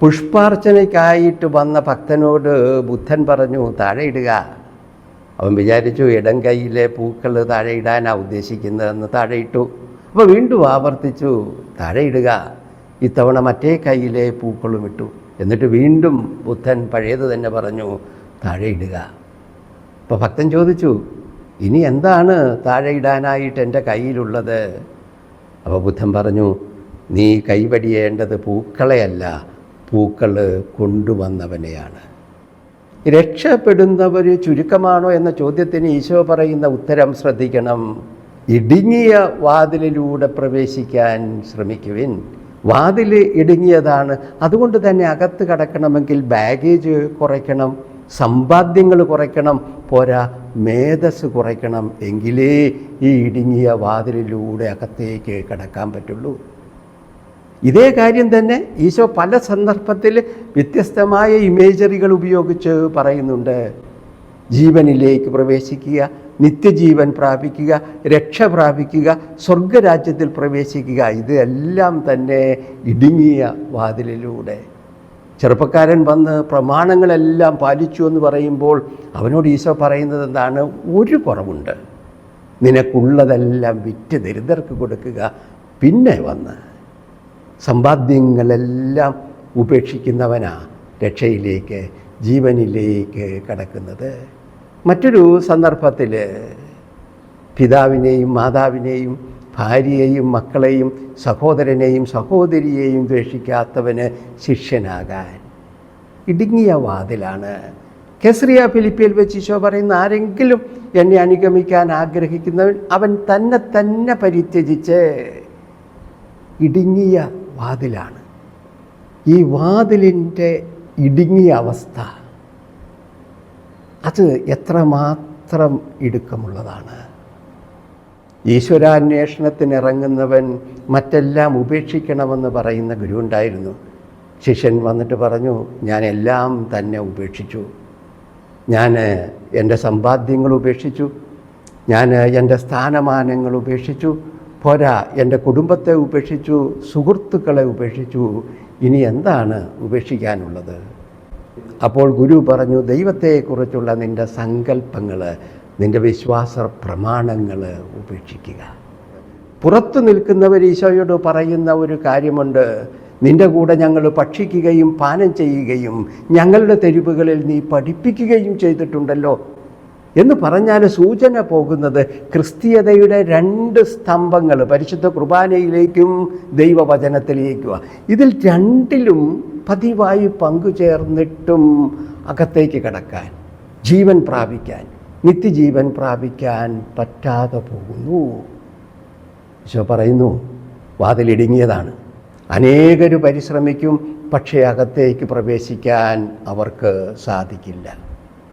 പുഷ്പാർച്ചനയ്ക്കായിട്ട് വന്ന ഭക്തനോട് ബുദ്ധൻ പറഞ്ഞു താഴെ ഇടുക. അവൻ വിചാരിച്ചു ഇടം കൈയിലെ പൂക്കൾ താഴെ ഇടാനാണ് ഉദ്ദേശിക്കുന്നതെന്ന് താഴെ ഇട്ടു. അപ്പോൾ വീണ്ടും ആവർത്തിച്ചു താഴെ ഇടുക. ഇത്തവണ മറ്റേ കൈയിലെ പൂക്കളും ഇട്ടു. എന്നിട്ട് വീണ്ടും ബുദ്ധൻ പഴയത് തന്നെ പറഞ്ഞു താഴെ ഇടുക. അപ്പോൾ ഭക്തൻ ചോദിച്ചു ഇനി എന്താണ് താഴെ ഇടാനായിട്ട് എന്റെ കയ്യിലുള്ളത്? അപ്പോൾ ബുദ്ധൻ പറഞ്ഞു നീ കൈവടിയേണ്ടത് പൂക്കളെയല്ല പൂക്കൾ കൊണ്ടുവന്നവനെയാണ്. രക്ഷപ്പെടുന്നവർ ചുരുക്കമാണോ എന്ന ചോദ്യത്തിന് ഈശോ പറയുന്ന ഉത്തരം ശ്രദ്ധിക്കണം. ഇടുങ്ങിയ വാതിലിലൂടെ പ്രവേശിക്കാൻ ശ്രമിക്കുവിൻ. വാതിൽ ഇടുങ്ങിയതാണ്. അതുകൊണ്ട് തന്നെ അകത്ത് കടക്കണമെങ്കിൽ ബാഗേജ് കുറയ്ക്കണം സമ്പാദ്യങ്ങൾ കുറയ്ക്കണം പോരാ മേധസ് കുറയ്ക്കണം എങ്കിലേ ഈ ഇടുങ്ങിയ വാതിലിലൂടെ അകത്തേക്ക് കടക്കാൻ പറ്റുള്ളൂ. ഇതേ കാര്യം തന്നെ ഈശോ പല സന്ദർഭത്തിൽ വ്യത്യസ്തമായ ഇമേജറികൾ ഉപയോഗിച്ച് പറയുന്നുണ്ട്. ജീവനിലേക്ക് പ്രവേശിക്കുക നിത്യജീവൻ പ്രാപിക്കുക രക്ഷ പ്രാപിക്കുക സ്വർഗരാജ്യത്തിൽ പ്രവേശിക്കുക ഇതെല്ലാം തന്നെ ഇടുങ്ങിയ വാതിലിലൂടെ. ചെറുപ്പക്കാരൻ വന്ന് പ്രമാണങ്ങളെല്ലാം പാലിച്ചു എന്ന് പറയുമ്പോൾ അവനോട് ഈശോ പറയുന്നത് എന്താണ്? ഒരു കുറവുണ്ട്. നിനക്കുള്ളതെല്ലാം വിറ്റ് ദരിദ്രർക്ക് കൊടുക്കുക. പിന്നെ വന്ന് സമ്പാദ്യങ്ങളെല്ലാം ഉപേക്ഷിക്കുന്നവനാ രക്ഷയിലേക്ക് ജീവനിലേക്ക് കടക്കുന്നത്. മറ്റൊരു സന്ദർഭത്തിൽ പിതാവിനെയും മാതാവിനെയും ഭാര്യയെയും മക്കളെയും സഹോദരനെയും സഹോദരിയെയും ദ്വേഷിക്കാത്തവന് ശിഷ്യനാകാൻ ഇടുങ്ങിയ വാതിലാണ്. കെസ്രിയ ഫിലിപ്പിയിൽ വെച്ച് ഈശോ പറയുന്ന ആരെങ്കിലും എന്നെ അനുഗമിക്കാൻ ആഗ്രഹിക്കുന്നവൻ അവൻ തന്നെ തന്നെ പരിത്യജിച്ച് ഇടുങ്ങിയ വാതിലാണ്. ഈ വാതിലിന്റെ ഇടുങ്ങിയ അവസ്ഥ അത് എത്രമാത്രം ഇടുക്കമുള്ളതാണ്. ഈശ്വരാന്വേഷണത്തിന് ഇറങ്ങുന്നവൻ മറ്റെല്ലാം ഉപേക്ഷിക്കണമെന്ന് പറയുന്ന ഗുരു ഉണ്ടായിരുന്നു. ശിഷ്യൻ വന്നിട്ട് പറഞ്ഞു ഞാൻ എല്ലാം തന്നെ ഉപേക്ഷിച്ചു. ഞാൻ എന്റെ സമ്പാദ്യങ്ങൾ ഉപേക്ഷിച്ചു. ഞാൻ എന്റെ സ്ഥാനമാനങ്ങൾ ഉപേക്ഷിച്ചു. പോരാ എന്റെ കുടുംബത്തെ ഉപേക്ഷിച്ചു സുഹൃത്തുക്കളെ ഉപേക്ഷിച്ചു ഇനി എന്താണ് ഉപേക്ഷിക്കാനുള്ളത്? അപ്പോൾ ഗുരു പറഞ്ഞു ദൈവത്തെക്കുറിച്ചുള്ള നിന്റെ സങ്കല്പങ്ങൾ നിന്റെ വിശ്വാസ പ്രമാണങ്ങൾ ഉപേക്ഷിക്കുക. പുറത്തു നിൽക്കുന്നവർ ഈശോയോട് പറയുന്ന ഒരു കാര്യമുണ്ട്. നിന്റെ കൂടെ ഞങ്ങൾ ഭക്ഷിക്കുകയും പാനം ചെയ്യുകയും ഞങ്ങളുടെ തെരുവുകളിൽ നീ പഠിപ്പിക്കുകയും ചെയ്തിട്ടുണ്ടല്ലോ. എന്ന് പറഞ്ഞാൽ സൂചന പോകുന്നത് ക്രിസ്തീയതയുടെ രണ്ട് സ്തംഭങ്ങൾ പരിശുദ്ധ കുർബാനയിലേക്കും ദൈവവചനത്തിലേക്കുമാണ് ഇതിൽ രണ്ടിലും പതിവായി പങ്കുചേർന്നിട്ടും അകത്തേക്ക് കടക്കാൻ ജീവൻ പ്രാപിക്കാൻ നിത്യജീവൻ പ്രാപിക്കാൻ പറ്റാതെ പോകുന്നു. ഈശോ പറയുന്നു വാതിലിടുങ്ങിയതാണ്. അനേകർ പരിശ്രമിക്കും പക്ഷേ അകത്തേക്ക് പ്രവേശിക്കാൻ അവർക്ക് സാധിക്കില്ല.